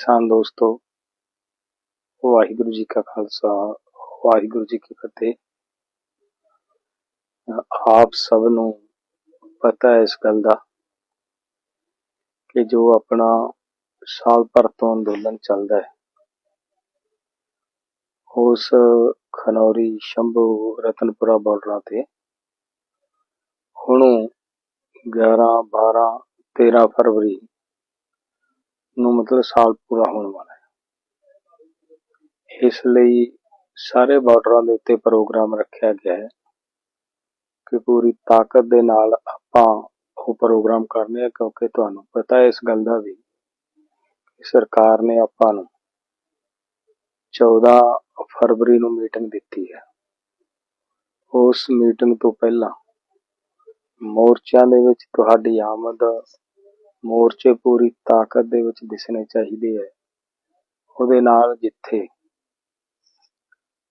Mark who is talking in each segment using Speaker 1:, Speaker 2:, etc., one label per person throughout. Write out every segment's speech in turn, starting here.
Speaker 1: ਕਿਸਾਨ ਦੋਸਤੋ, ਵਾਹਿਗੁਰੂ ਜੀ ਕਾ ਖਾਲਸਾ, ਵਾਹਿਗੁਰੂ ਜੀ ਕੀ ਫਤਿਹ। ਆਪ ਸਭ ਨੂੰ ਪਤਾ ਹੈ ਇਸ ਗੱਲ ਦਾ ਕਿ ਜੋ ਆਪਣਾ ਸਾਲ ਭਰ ਤੋਂ ਅੰਦੋਲਨ ਚੱਲਦਾ ਹੈ, ਉਸ ਖਨੌਰੀ ਸ਼ੰਭੂ ਰਤਨਪੁਰਾ ਬਾਰਡਰਾਂ ਤੇ ਹੁਣ 11 12 13 ਫਰਵਰੀ ਨੂੰ ਮਤਲਬ ਸਾਲ ਪੂਰਾ ਹੋਣ ਵਾਲਾ ਹੈ। ਇਸ ਲਈ ਸਾਰੇ ਬਾਰਡਰਾਂ ਦੇ ਉੱਤੇ ਪ੍ਰੋਗਰਾਮ ਰੱਖਿਆ ਗਿਆ ਹੈ ਕਿ ਪੂਰੀ ਤਾਕਤ ਦੇ ਨਾਲ ਆਪਾਂ ਉਹ ਪ੍ਰੋਗਰਾਮ ਕਰਨੇ ਆ, ਕਿਉਂਕਿ ਤੁਹਾਨੂੰ ਪਤਾ ਹੈ ਇਸ ਗੱਲ ਦਾ ਵੀ ਕਿ ਸਰਕਾਰ ਨੇ ਆਪਾਂ ਨੂੰ 14 ਫਰਵਰੀ ਨੂੰ ਮੀਟਿੰਗ ਦਿੱਤੀ ਹੈ। ਉਸ ਮੀਟਿੰਗ ਤੋਂ ਪਹਿਲਾਂ ਮੋਰਚਿਆਂ ਦੇ ਵਿੱਚ ਤੁਹਾਡੀ ਆਮਦ ਮੋਰਚੇ ਪੂਰੀ ਤਾਕਤ ਦੇ ਵਿੱਚ ਦਿਸਣੇ ਚਾਹੀਦੇ ਹੈ। ਉਹਦੇ ਨਾਲ ਜਿੱਥੇ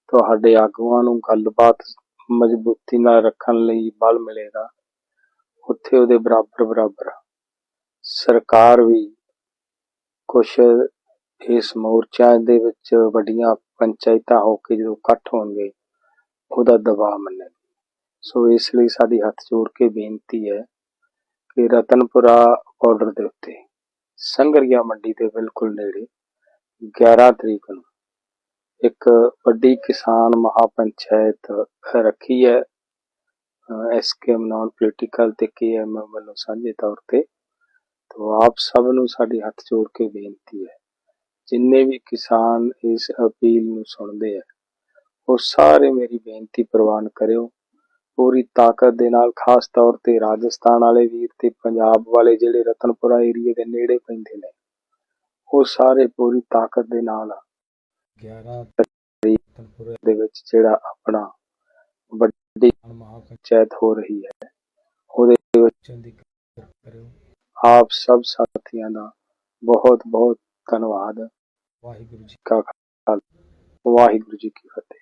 Speaker 1: ਤੁਹਾਡੇ ਆਗੂਆਂ ਨੂੰ ਗੱਲਬਾਤ ਮਜ਼ਬੂਤੀ ਨਾਲ ਰੱਖਣ ਲਈ ਬਲ ਮਿਲੇਗਾ, ਉੱਥੇ ਉਹਦੇ ਬਰਾਬਰ ਬਰਾਬਰ ਸਰਕਾਰ ਵੀ ਕੁਛ ਇਸ ਮੋਰਚਾ ਦੇ ਵਿੱਚ ਵੱਡੀਆਂ ਪੰਚਾਇਤਾਂ ਹੋ ਕੇ ਜਦੋਂ ਇਕੱਠ ਹੋਣਗੇ, ਉਹਦਾ ਦਬਾਅ ਮੰਨੇਗੀ ਸੋ ਇਸ ਲਈ ਸਾਡੀ ਹੱਥ ਜੋੜ ਕੇ ਬੇਨਤੀ ਹੈ ਕਿ ਰਤਨਪੁਰਾ ਬਾਰਡਰ ਦੇ ਉੱਤੇ। ਸੰਗਰੀਆ ਮੰਡੀ ਦੇ ਬਿਲਕੁਲ ਨੇੜੇ 11 ਤਰੀਕ ਨੂੰ ਇੱਕ ਵੱਡੀ ਕਿਸਾਨ ਮਹਾਪੰਚਾਇਤ ਰੱਖੀ ਹੈ ਐਸਕੇਐਮ ਨਾਨ ਪੋਲੀਟੀਕਲ ਤੇ ਕੇਐਮ ਵੱਲੋਂ ਸਾਂਝੇ ਤੌਰ ਤੇ। ਤੋਂ ਆਪ ਸਭ ਨੂੰ ਸਾਡੀ ਹੱਥ ਜੋੜ ਕੇ ਬੇਨਤੀ ਹੈ, ਜਿੰਨੇ ਵੀ ਕਿਸਾਨ ਇਸ ਅਪੀਲ ਨੂੰ ਸੁਣਦੇ ਆ, ਉਹ ਸਾਰੇ ਮੇਰੀ ਬੇਨਤੀ ਪ੍ਰਵਾਨ ਕਰਿਓ। ਪੂਰੀ ਤਾਕਤ ਦੇ ਨਾਲ ਖਾਸ ਤੌਰ ਤੇ ਰਾਜਸਥਾਨ ਵਾਲੇ ਵੀਰ ਤੇ ਪੰਜਾਬ ਵਾਲੇ ਜਿਹੜੇ ਰਤਨਪੁਰਾ ਏਰੀਏ ਦੇ ਨੇੜੇ ਪੈਂਦੇ ਨੇ ਉਹ ਸਾਰੇ ਪੂਰੀ ਤਾਕਤ ਦੇ ਨਾਲ 11 ਤਰੀਕ ਦੇ ਵਿੱਚ ਜਿਹੜਾ ਆਪਣਾ ਵੱਡੀ ਮਹਾਪੰਚਾਇਤ ਹੋ ਰਹੀ ਹੈ ਉਹਦੇ ਵਿੱਚ ਆਪ ਸਭ ਸਾਥੀਆਂ ਦਾ ਬਹੁਤ ਬਹੁਤ ਧੰਨਵਾਦ। ਵਾਹਿਗੁਰੂ ਜੀ ਕਾ ਖਾਲਸਾ। ਵਾਹਿਗੁਰੂ ਜੀ ਕੀ ਫਤਿਹ।